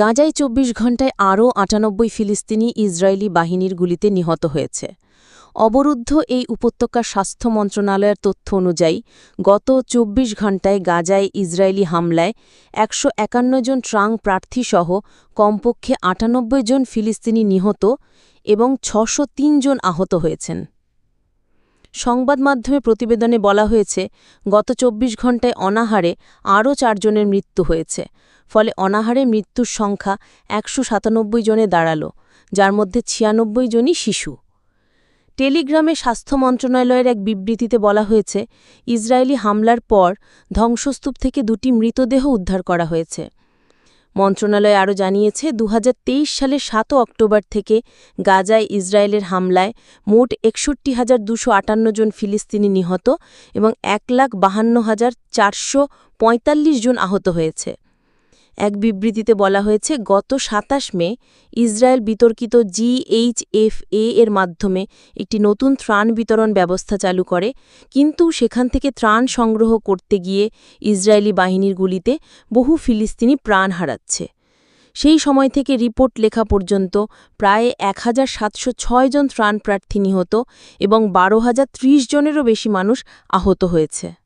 গাজায় চব্বিশ ঘণ্টায় আরও আটানব্বই ফিলিস্তিনি ইসরায়েলি বাহিনীর গুলিতে নিহত হয়েছে। অবরুদ্ধ এই উপত্যকার স্বাস্থ্য মন্ত্রণালয়ের তথ্য অনুযায়ী, গত চব্বিশ ঘণ্টায় গাজায় ইসরায়েলি হামলায় একশো একান্ন জন ট্রাং প্রার্থীসহ কমপক্ষে আটানব্বই জন ফিলিস্তিনি নিহত এবং ছশো জন আহত হয়েছেন। সংবাদ মাধ্যমে প্রতিবেদনে বলা হয়েছে, গত চব্বিশ ঘণ্টায় অনাহারে আরও চারজনের মৃত্যু হয়েছে। ফলে অনাহারে মৃত্যুর সংখ্যা একশো সাতানব্বই জনে দাঁড়াল, যার মধ্যে ছিয়ানব্বই জনই শিশু। টেলিগ্রামে স্বাস্থ্য মন্ত্রণালয়ের এক বিবৃতিতে বলা হয়েছে, ইসরায়েলি হামলার পর ধ্বংসস্তূপ থেকে দুটি মৃতদেহ উদ্ধার করা হয়েছে। মন্ত্রণালয় আরও জানিয়েছে, দুহাজার তেইশ সালে সাত অক্টোবর থেকে গাজায় ইসরায়েলের হামলায় মোট একষট্টি হাজার দুশো আটান্ন জন ফিলিস্তিনি নিহত এবং এক লাখ বাহান্ন হাজার চারশো পঁয়তাল্লিশ জন আহত হয়েছে। এক বিবৃতিতে বলা হয়েছে, গত ২৭ মে ইসরায়েল বিতর্কিত জিএইচএফএ এর মাধ্যমে একটি নতুন ত্রাণ বিতরণ ব্যবস্থা চালু করে, কিন্তু সেখান থেকে ত্রাণ সংগ্রহ করতে গিয়ে ইসরায়েলি বাহিনীর গুলিতে বহু ফিলিস্তিনি প্রাণ হারাচ্ছে। সেই সময় থেকে রিপোর্ট লেখা পর্যন্ত প্রায় এক হাজার সাতশো জন ত্রাণপ্রার্থী নিহত এবং বারো জনেরও বেশি মানুষ আহত হয়েছে।